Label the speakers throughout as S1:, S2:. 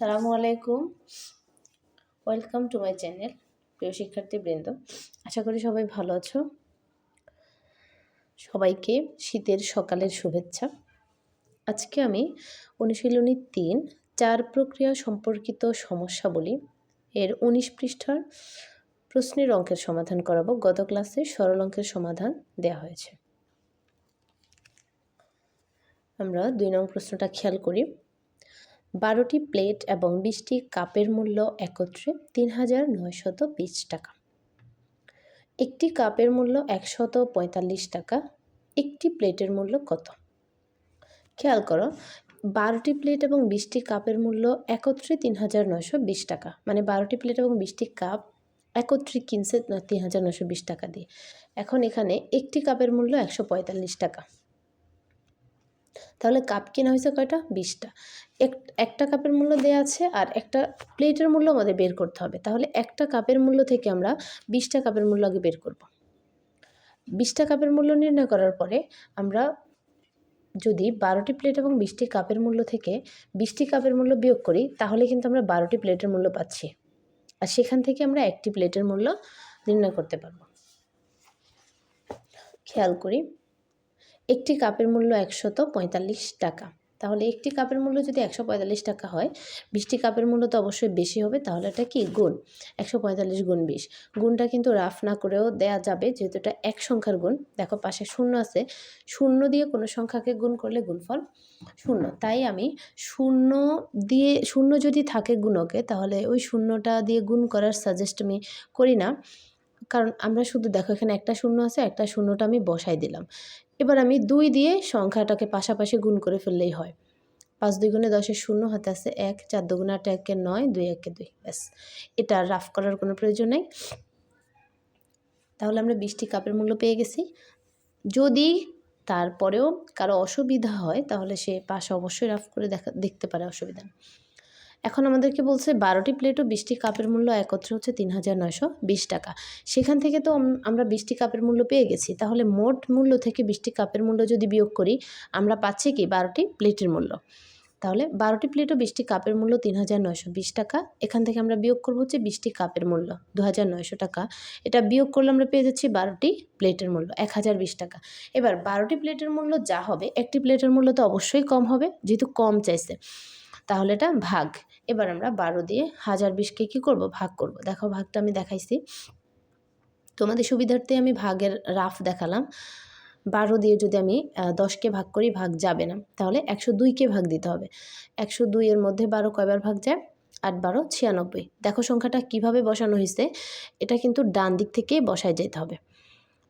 S1: সালামু আলাইকুম। Welcome to my channel প্রিয় শিক্ষার্থীবৃন্দ আশা করি সবাই ভালো আছো। সবাইকে শীতের সকালের শুভেচ্ছা। আজকে আমি অনুশীলনী তিন, চার প্রক্রিয়া সম্পর্কিত সমস্যাবলী এর উনিশ পৃষ্ঠার প্রশ্নের অঙ্কের সমাধান করাবো। গত ক্লাসে সরল অঙ্কের সমাধান দেওয়া হয়েছে। আমরা দুই নং প্রশ্নটা খেয়াল করি। বারোটি প্লেট এবং বিশটি কাপের মূল্য একত্রে তিন হাজার নয়শত বিশ টাকা। একটি কাপের মূল্য একশত পঁয়তাল্লিশ টাকা, একটি প্লেটের মূল্য কত? খেয়াল করো, বারোটি প্লেট এবং বিশটি কাপের মূল্য একত্রে তিন হাজার নয়শো বিশ টাকা। মানে বারোটি প্লেট এবং বিশটি কাপ একত্রে কিনছে তিন হাজার নয়শো বিশ টাকা দিয়ে। এখন এখানে একটি কাপের মূল্য একশো পঁয়তাল্লিশ টাকা। তাহলে কাপ কেনা হয়েছে কয়টা? বিশটা। এক, একটা কাপের মূল্য দেওয়া আছে আর একটা প্লেটের মূল্য আমাদের বের করতে হবে। তাহলে একটা কাপের মূল্য থেকে আমরা বিশটা কাপের মূল্য আগে বের করব। বিশটা কাপের মূল্য নির্ণয় করার পরে আমরা যদি বারোটি প্লেট এবং বিশটি কাপের মূল্য থেকে বিশটি কাপের মূল্য বিয়োগ করি, তাহলে কিন্তু আমরা বারোটি প্লেটের মূল্য পাচ্ছি। আর সেখান থেকে আমরা একটি প্লেটের মূল্য নির্ণয় করতে পারব। খেয়াল করি। একটি কাপের মূল্য একশত পঁয়তাল্লিশ টাকা। তাহলে একটি কাপের মূল্য যদি একশো পঁয়তাল্লিশ টাকা হয়, বিশটি কাপের মূল্য তো অবশ্যই বেশি হবে, তাহলে এটা কি গুণ? একশো পঁয়তাল্লিশ গুণ বিশ। গুণটা কিন্তু রাফ না করেও দেয়া যাবে, যেহেতু এটা এক সংখ্যার গুণ। দেখো পাশে শূন্য আছে। শূন্য দিয়ে কোনো সংখ্যাকে গুণ করলে গুণফল শূন্য। তাই আমি শূন্য দিয়ে, শূন্য যদি থাকে গুণকে, তাহলে ওই শূন্যটা দিয়ে গুণ করার সাজেস্ট আমি করি না। কারণ আমরা শুধু, দেখো এখানে একটা শূন্য আছে, একটা শূন্যটা আমি বসাই দিলাম। এবার আমি দুই দিয়ে সংখ্যাটাকে পাশাপাশি গুণ করে ফেললেই হয়। পাঁচ দুই গুণে দশের শূন্য হাতে আছে এক, চার দুগুণে আট, একে নয়, দুই একে দুই, ব্যাস। এটা রাফ করার কোনো প্রয়োজন নেই। তাহলে আমরা বিশটি কাপের মূল্য পেয়ে গেছি। যদি তারপরেও কারও অসুবিধা হয়, তাহলে সে পাশে অবশ্যই রাফ করে দেখা, দেখতে পারে অসুবিধা। এখন আমাদেরকে বলছে বারোটি প্লেট ও বিশটি কাপের মূল্য একত্রে হচ্ছে তিন হাজার নয়শো বিশ টাকা। সেখান থেকে তো আমরা বিশটি কাপের মূল্য পেয়ে গেছি। তাহলে মোট মূল্য থেকে বিশটি কাপের মূল্য যদি বিয়োগ করি, আমরা পাচ্ছি কি বারোটি প্লেটের মূল্য? তাহলে বারোটি প্লেট ও বিশটি কাপের মূল্য তিন হাজার নয়শো বিশ টাকা। এখান থেকে আমরা বিয়োগ করব হচ্ছে বিশটি কাপের মূল্য দু হাজার নয়শো টাকা। এটা বিয়োগ করলে আমরা পেয়ে যাচ্ছি বারোটি প্লেটের মূল্য এক হাজার বিশ টাকা। এবার বারোটি প্লেটের মূল্য যা হবে, একটি প্লেটের মূল্য তো অবশ্যই কম হবে, যেহেতু কম চাইছে। তাহলে এটা ভাগ। এবার আমরা বারো দিয়ে হাজার বিশকে কী করব? ভাগ করব। দেখো ভাগটা আমি দেখাইছি। তোমাদের সুবিধার্থে আমি ভাগের রাফ দেখালাম। বারো দিয়ে যদি আমি দশকে ভাগ করি, ভাগ যাবে না। তাহলে একশো দুইকে ভাগ দিতে হবে। একশো দুইয়ের মধ্যে বারো কয়বার ভাগ যায়? আট বারো, ছিয়ানব্বই। দেখো সংখ্যাটা কীভাবে বসানো হয়েছে এটা কিন্তু ডান দিক থেকে বসায় যেতে হবে।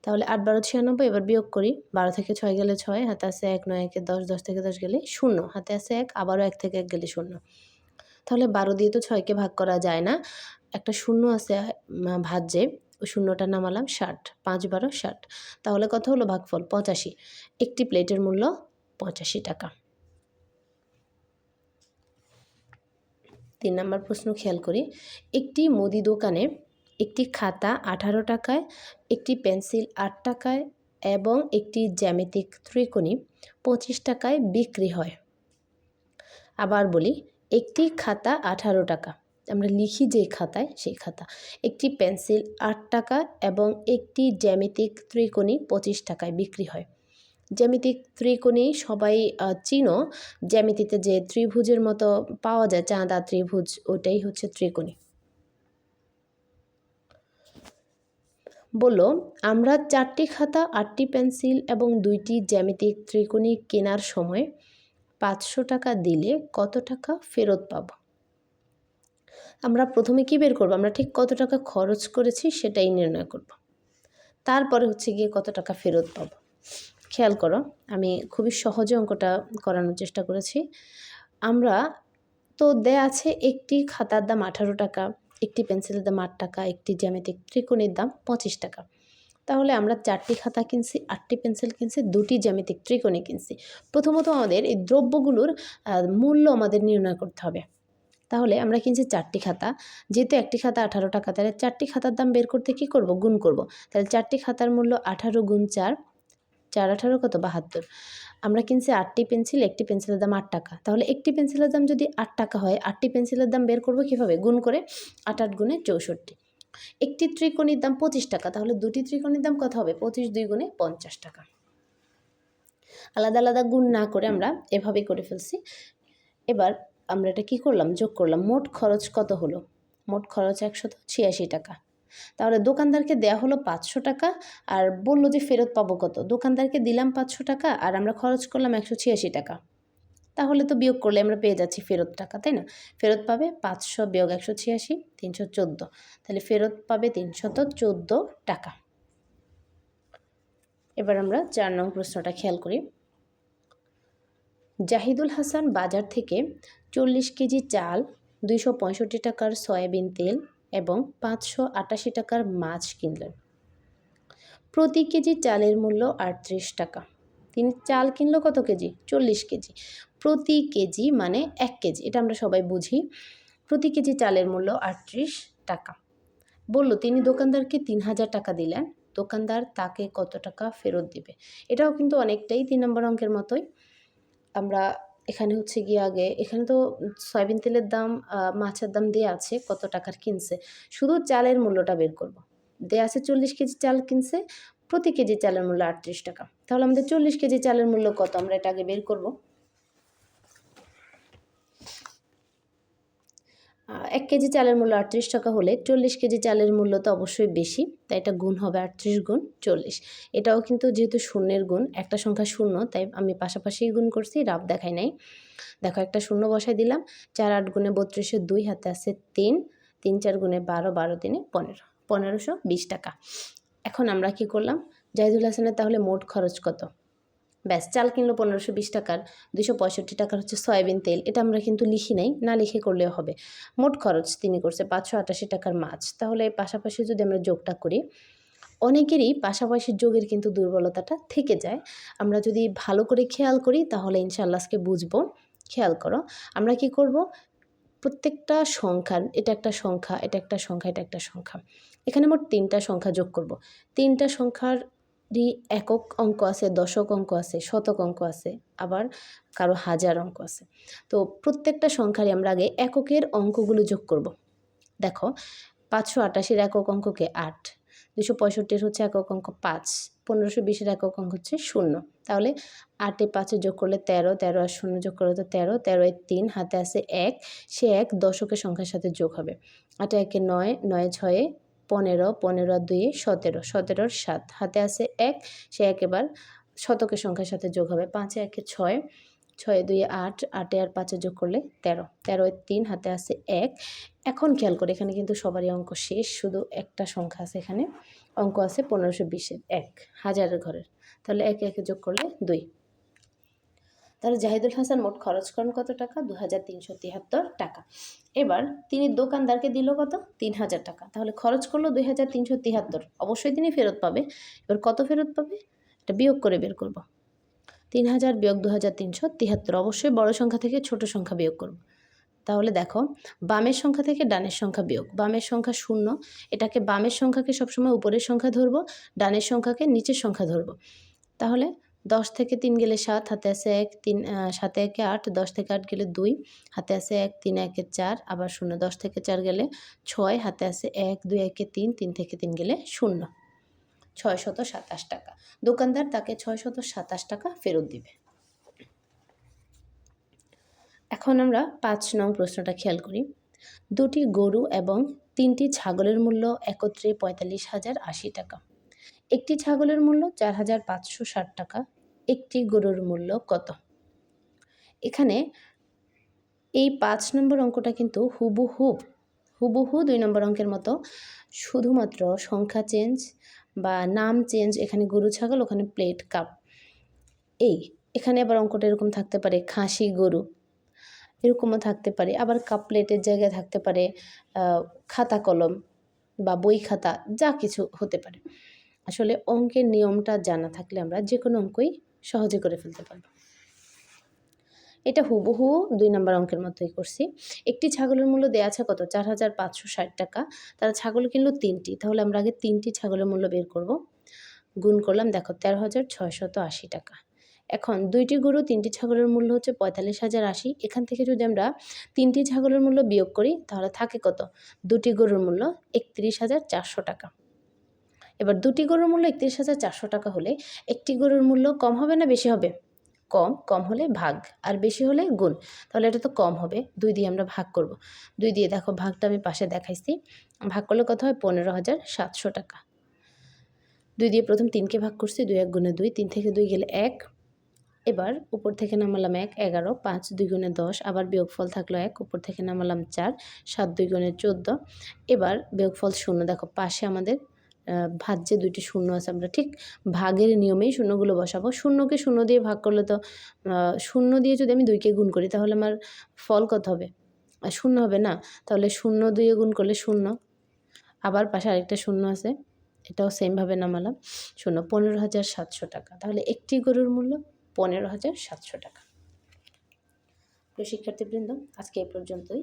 S1: তাহলে আট, বারো, ছিয়ানব্বই, এবার বিয়োগ করি। বারো থেকে ছয় গেলে ছয়, হাতে আছে এক, নয়, একে দশ দশ থেকে দশ গেলে শূন্য, হাতে আছে এক, আবারও এক থেকে এক গেলে শূন্য। তাহলে বারো দিয়ে তো ছয়কে ভাগ করা যায় না। একটা শূন্য আছে ভাজ্যে ওই শূন্যটা নামালাম ষাট, পাঁচ, বারো, ষাট। তাহলে কত হলো ভাগফল? পঁচাশি। একটি প্লেটের মূল্য পঁচাশি টাকা। তিন নম্বর প্রশ্ন খেয়াল করি। একটি মুদি দোকানে একটি খাতা আঠারো টাকায়, একটি পেন্সিল আট টাকায় এবং একটি জ্যামিতিক ত্রিকোণী পঁচিশ টাকায় বিক্রি হয়। আবার বলি, একটি খাতা আঠারো টাকা। আমরা লিখি যে খাতায়, সেই খাতা। একটি পেন্সিল আট টাকা এবং একটি জ্যামিতিক ত্রিকোণী পঁচিশ টাকায় বিক্রি হয়। জ্যামিতিক ত্রিকোণী সবাই চিনো। জ্যামিতিতে যে ত্রিভুজের মতো পাওয়া যায়, চাঁদা ত্রিভুজ, ওটাই হচ্ছে ত্রিকোণী। বলল, আমরা চারটি খাতা, আটটি পেন্সিল এবং দুইটি জ্যামিতিক ত্রিকোণী কেনার সময় পাঁচশো টাকা দিলে কত টাকা ফেরত পাব? আমরা প্রথমে কি বের করব? আমরা ঠিক কত টাকা খরচ করেছি সেটাই নির্ণয় করব। তারপরে হচ্ছে গিয়ে কত টাকা ফেরত পাবো? খেয়াল করো, আমি খুবই সহজে অঙ্কটা করানোর চেষ্টা করেছি। আমরা, তো দেয়া আছে একটি খাতার দাম আঠারো টাকা। একটি পেন্সিলের দাম আট টাকা, একটি জ্যামিতিক ত্রিকোণের দাম পঁচিশ টাকা। তাহলে আমরা চারটি খাতা কিনছি, আটটি পেন্সিল কিনছি, দুটি জ্যামিতিক ত্রিকোণে কিনছি। প্রথমত আমাদের এই দ্রব্যগুলোর মূল্য আমাদের নির্ণয় করতে হবে। তাহলে আমরা কিনছি চারটি খাতা। যেহেতু একটি খাতা আঠারো টাকা, তাহলে চারটি খাতার দাম বের করতে কি করব? গুণ করব। তাহলে চারটি খাতার মূল্য আঠারো গুণ চার চার আঠারো কত? বাহাত্তর। আমরা কিনছি আটটি পেন্সিল, একটি পেন্সিলের দাম আট টাকা। তাহলে একটি পেন্সিলের দাম যদি আট টাকা হয়, আটটি পেন্সিলের দাম বের করব কীভাবে? গুণ করে আট আট গুণে চৌষট্টি। একটি ত্রিকোণীর দাম পঁচিশ টাকা, তাহলে দুটি ত্রিকোণীর দাম কত হবে? পঁচিশ দুই গুণে পঞ্চাশ টাকা। আলাদা আলাদা গুণ না করে আমরা এভাবেই করে ফেলছি। এবার আমরা এটা কী করলাম? যোগ করলাম। মোট খরচ কত হলো? মোট খরচ একশত ছিয়াশি টাকা। তাহলে দোকানদারকে দেয়া হলো পাঁচশো টাকা আর বলল যে ফেরত পাবো কত? দোকানদারকে দিলাম পাঁচশো টাকা আর আমরা খরচ করলাম একশো ছিয়াশি টাকা। তাহলে তো বিয়োগ করলে আমরা পেয়ে যাচ্ছি ফেরত টাকা, তাই না? ফেরত পাবে পাঁচশো বিয়োগ একশো ছিয়াশি, তিনশো চোদ্দ। তাহলে ফেরত পাবে তিনশত চোদ্দ টাকা। এবার আমরা চার নং প্রশ্নটা খেয়াল করি। জাহিদুল হাসান বাজার থেকে চল্লিশ কেজি চাল দুইশো পঁয়ষট্টি টাকার সয়াবিন তেল এবং পাঁচশো আটাশি টাকার মাছ কিনলেন। প্রতি কেজি চালের মূল্য আটত্রিশ টাকা। তিনি চাল কিনলো কত কেজি? চল্লিশ কেজি। প্রতি কেজি মানে এক কেজি, এটা আমরা সবাই বুঝি। প্রতি কেজি চালের মূল্য আটত্রিশ টাকা। বলল, তিনি দোকানদারকে তিন হাজার টাকা দিলেন। দোকানদার তাকে কত টাকা ফেরত দিবে? এটাও কিন্তু অনেকটাই তিন নম্বর অঙ্কের মতোই। আমরা এখানে হচ্ছে গিয়ে আগে, এখানে তো সয়াবিন তেলের দাম মাছের দাম দেওয়া আছে, কত টাকার কিনছে? শুধু চালের মূল্যটা বের করব। দেওয়া আছে চল্লিশ কেজি চাল কিনছে, প্রতি কেজি চালের মূল্য আটত্রিশ টাকা। তাহলে আমাদের চল্লিশ কেজি চালের মূল্য কত? আমরা এটা আগে বের করব। এক কেজি চালের মূল্য আটত্রিশ টাকা হলে চল্লিশ কেজি চালের মূল্য তো অবশ্যই বেশি, তাই এটা গুণ হবে আটত্রিশ গুণ চল্লিশ। এটাও কিন্তু যেহেতু শূন্যের গুণ, একটা সংখ্যা শূন্য, তাই আমি পাশাপাশি গুণ করছি রাব দেখাই নাই। দেখো একটা শূন্য বসাই দিলাম, চার আট গুণে বত্রিশে দুই, হাতে আছে তিন তিন চার গুণে বারো বারো দিনে পনেরো, পনেরোশো বিশ টাকা। এখন আমরা কি করলাম? জাহিদুল হাসানের তাহলে মোট খরচ কত? ব্যাস, চাল কিনলো পনেরোশো বিশ টাকার দুশো পঁয়ষট্টি টাকার হচ্ছে সয়াবিন তেল। এটা আমরা কিন্তু লিখি নাই, না লিখে করলেও হবে। মোট খরচ তিনি করছে পাঁচশো আটাশি টাকার মাছ। তাহলে পাশাপাশি যদি আমরা যোগটা করি, অনেকেরই পাশাপাশি যোগের কিন্তু দুর্বলতাটা থেকে যায়। আমরা যদি ভালো করে খেয়াল করি, তাহলে ইনশাল্লাহকে বুঝব। খেয়াল করো, আমরা কি করব? প্রত্যেকটা সংখ্যার, এটা একটা সংখ্যা, এটা একটা সংখ্যা, এটা একটা সংখ্যা। এখানে মোট তিনটা সংখ্যা যোগ করব। তিনটা সংখ্যার একক অঙ্ক আছে, দশক অঙ্ক আছে, শতক অঙ্ক আছে, আবার কারও হাজার অঙ্ক আছে। তো প্রত্যেকটা সংখ্যারই আমরা আগে এককের অঙ্কগুলো যোগ করব। দেখো, পাঁচশো আটাশির একক অঙ্ককে আট, দুশো পঁয়ষট্টির হচ্ছে একক অঙ্ক পাঁচ, পনেরোশো বিশের একক অঙ্ক হচ্ছে শূন্য। তাহলে আটে পাঁচে যোগ করলে তেরো তেরো আর শূন্য যোগ করলে তো তেরো তেরোয় তিন, হাতে আছে এক, সে এক দশকের সংখ্যার সাথে যোগ হবে। আটে একে নয় নয় ছয়ে পনেরো পনেরো দুই, সতেরো। সতেরোর সাত। হাতে আছে এক, সে একেবার শতকের সংখ্যার সাথে যোগ হবে। পাঁচে একে ছয় ছয় দুই আট, আটে আর পাঁচে যোগ করলে তেরো। তেরোয় তিন, হাতে আছে এক। এখন খেয়াল করে, এখানে কিন্তু সবারই অঙ্ক শেষ। শুধু একটা সংখ্যা আছে এখানে। অঙ্ক আছে পনেরোশো বিশের এক, হাজারের ঘরের। তাহলে একে একে যোগ করলে দুই। তাহলে জাহিদুল হাসান মোট খরচ করেন কত টাকা? দু হাজার তিনশো তিয়াত্তর টাকা। এবার তিনি দোকানদারকে দিল কত? তিন হাজার টাকা। তাহলে খরচ করল দুই হাজার তিনশো তিয়াত্তর অবশ্যই তিনি ফেরত পাবে। এবার কত ফেরত পাবে? এটা বিয়োগ করে বের করব। তিন হাজার বিয়োগ দু হাজার তিনশো তিয়াত্তর অবশ্যই বড় সংখ্যা থেকে ছোট সংখ্যা বিয়োগ করব। তাহলে দেখো, বামের সংখ্যা থেকে ডানের সংখ্যা বিয়োগ। বামের সংখ্যা শূন্য। এটাকে বামের সংখ্যাকে সবসময় উপরের সংখ্যা ধরবো, ডানের সংখ্যাকে নিচের সংখ্যা ধরবো। তাহলে দশ থেকে তিন গেলে সাত, হাতে আছে এক, তিন সাতে একে আট, দশ থেকে আট গেলে দুই, হাতে আছে এক, তিন একে চার, আবার শূন্য, দশ থেকে চার গেলে ছয়, হাতে আছে এক, দুই একে তিন তিন থেকে তিন গেলে শূন্য। ছয় শত সাতাশ টাকা। দোকানদার তাকে ছয় শত সাতাশ টাকা ফেরত দিবে। এখন আমরা পাঁচ নং প্রশ্নটা খেয়াল করি। দুটি গরু এবং তিনটি ছাগলের মূল্য একত্রে পঁয়তাল্লিশ হাজার আশি টাকা। একটি ছাগলের মূল্য চার হাজার পাঁচশো ষাট টাকা, একটি গরুর মূল্য কত? এখানে এই পাঁচ নম্বর অঙ্কটা কিন্তু হুবহুব হুবহু দুই নম্বর অঙ্কের মতো। শুধুমাত্র সংখ্যা চেঞ্জ বা নাম চেঞ্জ, এখানে গরু, ছাগল, ওখানে প্লেট, কাপ। এই, এখানে আবার অঙ্কটা এরকম থাকতে পারে, খাসি, গরু, এরকমও থাকতে পারে। আবার কাপ প্লেটের জায়গায় থাকতে পারে খাতা, কলম বা বই খাতা, যা কিছু হতে পারে। আসলে অঙ্কের নিয়মটা জানা থাকলে আমরা যে কোনো অঙ্কই সহজে করে ফেলতে পারব। এটা হুবহু দুই নম্বর অঙ্কের মতোই করছি। একটি ছাগলের মূল্য দেওয়া আছে কত? চার হাজার পাঁচশো ষাট টাকা। তারা ছাগল কিনলো তিনটি। তাহলে আমরা আগে তিনটি ছাগলের মূল্য বের করব। গুণ করলাম, দেখো, তেরো হাজার ছয়শত আশি টাকা। এখন দুইটি গরু, তিনটি ছাগলের মূল্য হচ্ছে পঁয়তাল্লিশ হাজার আশি। এখান থেকে যদি আমরা তিনটি ছাগলের মূল্য বিয়োগ করি, তাহলে থাকে কত? দুটি গরুর মূল্য একত্রিশ হাজার চারশো টাকা। এবার দুটি গরুর মূল্য একত্রিশ হাজার চারশো টাকা হলে একটি গরুর মূল্য কম হবে না বেশি হবে? কম কম হলে ভাগ, আর বেশি হলে গুণ। তাহলে এটা তো কম হবে, দুই দিয়ে আমরা ভাগ করব। দুই দিয়ে দেখো, ভাগটা আমি পাশে দেখাইছি। ভাগ করলে কত হয়? পনেরো হাজার সাতশো টাকা। দুই দিয়ে প্রথম তিনকে ভাগ করছি, দুই এক গুণে দুই, তিন থেকে দুই গেলে এক। এবার উপর থেকে নামালাম এক, এগারো, পাঁচ, দুই গুণে দশ, আবার বিয়োগফল থাকল এক, উপর থেকে নামালাম চার, সাত দুই গুণে চোদ্দ। এবার বিয়োগফল শূন্য, দেখো, পাশে আমাদের ভাজ্যে দুইটি শূন্য আছে, আমরা ঠিক ভাগের নিয়মেই শূন্যগুলো বসাবো। শূন্যকে শূন্য দিয়ে ভাগ করলে তো শূন্য দিয়ে যদি আমি দুইকে গুণ করি, তাহলে আমার ফল কত হবে? আর শূন্য হবে না? তাহলে শূন্য দুইয়ে গুণ করলে শূন্য। আবার পাশে আরেকটা শূন্য আছে, এটাও সেমভাবে নামালাম। শূন্য, পনেরো হাজার সাতশো টাকা। তাহলে একটি গরুর মূল্য পনেরো হাজার সাতশো টাকা। প্রিয় শিক্ষার্থীবৃন্দ, আজকে এ পর্যন্তই।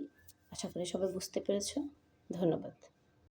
S1: আশা করি সবাই বুঝতে পেরেছ। ধন্যবাদ।